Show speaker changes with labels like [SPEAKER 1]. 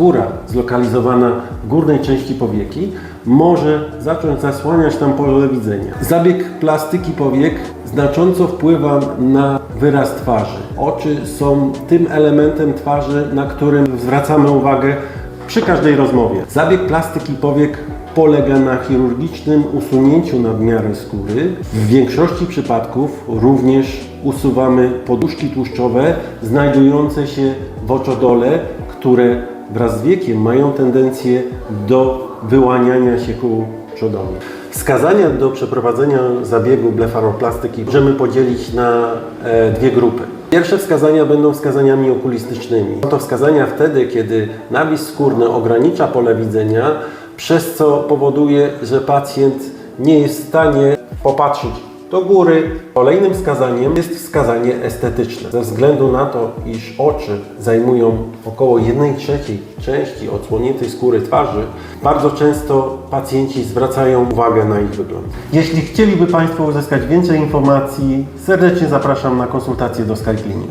[SPEAKER 1] skóra zlokalizowana w górnej części powieki może zacząć zasłaniać tam pole widzenia. Zabieg plastyki powiek znacząco wpływa na wyraz twarzy. Oczy są tym elementem twarzy, na którym zwracamy uwagę przy każdej rozmowie. Zabieg plastyki powiek polega na chirurgicznym usunięciu nadmiary skóry. W większości przypadków również usuwamy poduszki tłuszczowe znajdujące się w oczodole, które wraz z wiekiem mają tendencję do wyłaniania się ku przodowi. Wskazania do przeprowadzenia zabiegu blefaroplastyki możemy podzielić na e, dwie grupy. Pierwsze wskazania będą wskazaniami okulistycznymi. To wskazania wtedy, kiedy nawis skórny ogranicza pole widzenia, przez co powoduje, że pacjent nie jest w stanie popatrzeć do góry. Kolejnym wskazaniem jest wskazanie estetyczne. Ze względu na to, iż oczy zajmują około 1 trzeciej części odsłoniętej skóry twarzy, bardzo często pacjenci zwracają uwagę na ich wygląd. Jeśli chcieliby Państwo uzyskać więcej informacji, serdecznie zapraszam na konsultację do Sky Clinic.